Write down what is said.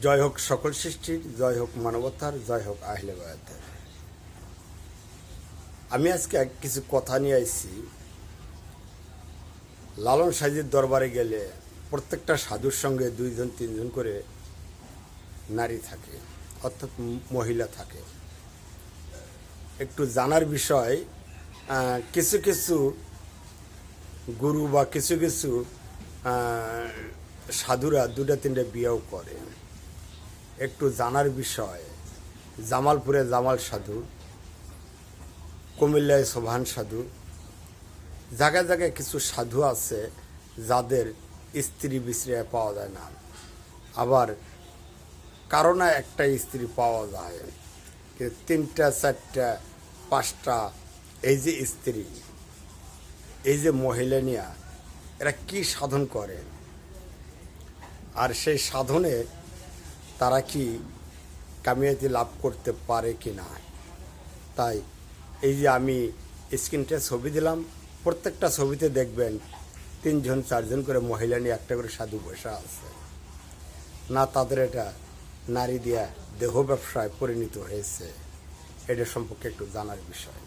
জয় হোক সকল সৃষ্টির, জয় হোক মানবতার, জয় হোক আহলে বায়াতের। আমি আজকে কিছু কথা নিয়ে আইছি। লালন সাজির দরবারে গেলে প্রত্যেকটা সাধুর সঙ্গে দুইজন, তিনজন করে নারী থাকে, অর্থাৎ মহিলা থাকে। একটু জানার বিষয় কিছু কিছু গুরু বা কিছু কিছু সাধুরা দুটা তিনটা বিয়েও করে। একটু জানার বিষয়। জামালপুরে জামাল সাধু, কুমিল্লায় সোভান সাধু। জায়গায় জায়গায় কিছু সাধু আছে যাদের স্ত্রী বিশ্রিয়া পাওয়া যায় না। আবার কারও না একটা স্ত্রী পাওয়া যায়। তিনটা, চারটা, পাঁচটা, এই যে স্ত্রী, এই যে মহিলা নিয়া, এরা কি সাধন করে? আর সেই সাধনে তারা কি কামিয়াতি লাভ করতে পারে কি না? তাই এই যে আমি স্ক্রিনটা ছবি দিলাম, প্রত্যেকটা ছবিতে দেখবেন তিনজন, চারজন করে মহিলা নিয়ে একটা করে সাধু বসে আছে। না তাদের এটা নারী দিয়া দেহ ব্যবসায় পরিণত হয়েছে, এটা সম্পর্কে একটু জানার বিষয়।